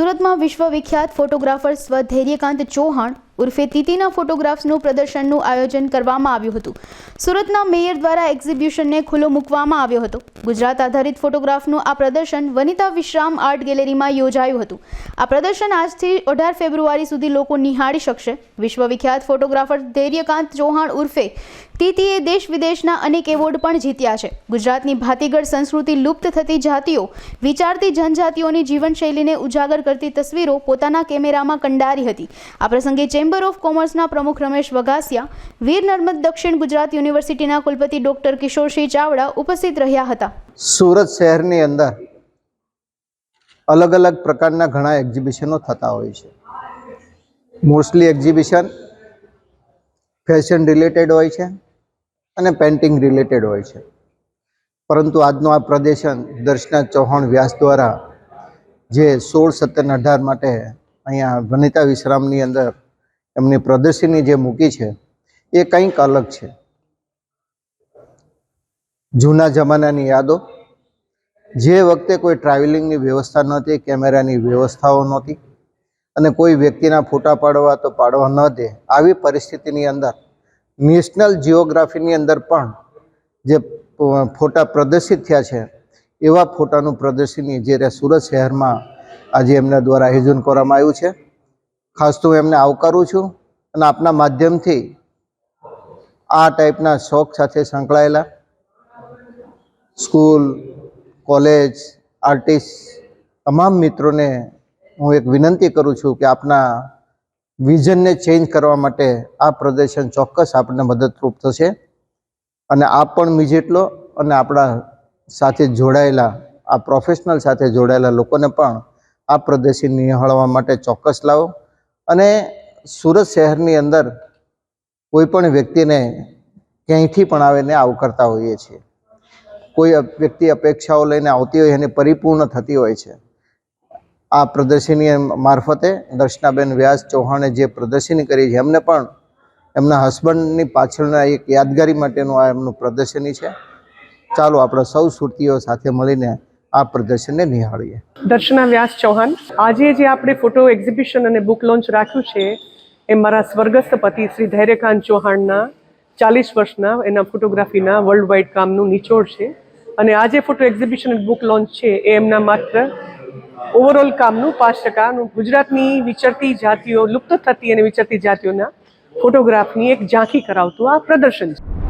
સુરતમાં વિશ્વવિખ્યાત ફોટોગ્રાફર સ્વ ધૈર્યકાંત ચૌહાણ ઉર્ફે તીતીના ફોટોગ્રાફ્સનું પ્રદર્શનનું આયોજન કરવામાં આવ્યું હતું. સુરતના મેયર દ્વારા એક્ઝિબિશનને ખુલ્લો મૂકવામાં આવ્યો હતો. ગુજરાત આધારિત ફોટોગ્રાફનું આ પ્રદર્શન વનિતા વિશ્રામ આર્ટ ગેલેરીમાં યોજાયું હતું. આ પ્રદર્શન આજથી અઢાર ફેબ્રુઆરી સુધી લોકો નિહાળી શકશે. વિશ્વવિખ્યાત ફોટોગ્રાફર ધૈર્યકાંત ચૌહાણ ઉર્ફે તીતીએ દેશ વિદેશના અનેક એવોર્ડ પણ જીત્યા છે. ગુજરાતની ભાતીગળ સંસ્કૃતિ લુપ્ત થતી જાતિઓ, વિચારતી જનજાતિઓની જીવનશૈલીને ઉજાગર કરતી તસવીરો પોતાના કેમેરામાં કંડારી હતી. આ પ્રસંગે ચેમ્બર ઓફ કોમર્સના પ્રમુખ રમેશ વઘાસિયા, વીર નર્મદ દક્ષિણ ગુજરાત યુનિવર્સિટીના કુલપતિ ડોક્ટર કિશોરસિંહ ચાવડા ઉપસ્થિત રહ્યા હતા. સુરત શહેરની અંદર અલગ અલગ પ્રકારના ઘણા એક્ઝિબિશનો થતા હોય છે. મોસ્ટલી એક્ઝિબિશન ફેશન રિલેટેડ હોય છે અને પેન્ટિંગ રિલેટેડ હોય છે. પરંતુ આજનું આ પ્રદર્શન દર્શના ચૌહાણ વ્યાસ દ્વારા જે સોળ સત્તર અઢાર માટે અહીંયા વનિતા વિશ્રામની અંદર એમની પ્રદર્શની જે મૂકી છે, એ કંઈક અલગ છે. જૂના જમાનાની યાદો, જે વખતે કોઈ ટ્રાવેલિંગની વ્યવસ્થા નહોતી, કેમેરાની વ્યવસ્થાઓ નહોતી, અને કોઈ વ્યક્તિના ફોટા પાડવા તો પાડવા ન દે, આવી પરિસ્થિતિની અંદર નેશનલ જિયોગ્રાફીની અંદર પણ, જે ફોટા પ્રદર્શિત થયા છે, એવા ફોટાનું પ્રદર્શની જ્યારે સુરત શહેરમાં આજે એમના દ્વારા આયોજન કરવામાં આવ્યું છે. ખાસ તો એમને આવકારું છું. અને આપના માધ્યમથી આ ટાઈપના શોખ સાથે સંકળાયેલા. સ્કૂલ, કોલેજ, આર્ટિસ્ટ, તમામ મિત્રોને હું એક વિનંતી કરું છું કે આપના વિઝનને ચેન્જ કરવા માટે આ પ્રદર્શન ચોક્કસ આપણને મદદરૂપ થશે. અને આપ પણ મી લો અને આપણા સાથે જોડાયેલા, આ પ્રોફેશનલ સાથે જોડાયેલા લોકોને પણ આ પ્રદર્શન નિહાળવા માટે ચોક્કસ લાવો. અને સુરત શહેરની અંદર કોઈ પણ વ્યક્તિને ક્યાંયથી પણ આવે ને આવકારતા હોઈએ છીએ. કોઈ વ્યક્તિ અપેક્ષાઓ લઈને આવતી હોય એને પરિપૂર્ણ થતી હોય છે. આ પ્રદર્શની મારફતે દર્શનાબેન વ્યાસ ચૌહાણે જે પ્રદર્શની કરી છે, એમને પણ એમના હસબન્ડની પાછળના એક યાદગારી માટેનું આ એમનું પ્રદર્શની છે. ચાલો આપણે સૌ સુરતીઓ સાથે મળીને આ પ્રદર્શનને નિહાળીએ. દર્શના વ્યાસ ચૌહાણ, આજે જે આપણે ફોટો એક્ઝિબિશન અને બુક લોન્ચ રાખ્યું છે, એ મારા સ્વર્ગસ્થ પતિ શ્રી ધૈર્યકાંત ચૌહાણના ચાલીસ વર્ષના, એના ફોટોગ્રાફીના વર્લ્ડ વાઇડ કામનું નિચોડ છે. અને આ જે ફોટો એક્ઝિબિશન બુક લોન્ચ છે, એ એમના માત્ર ઓવરઓલ કામનું પાંચ ટકાનું ગુજરાતની વિચરતી જાતિઓ, લુપ્ત થતી અને વિચરતી જાતિઓના ફોટોગ્રાફની એક ઝાંખી કરાવતું આ પ્રદર્શન છે.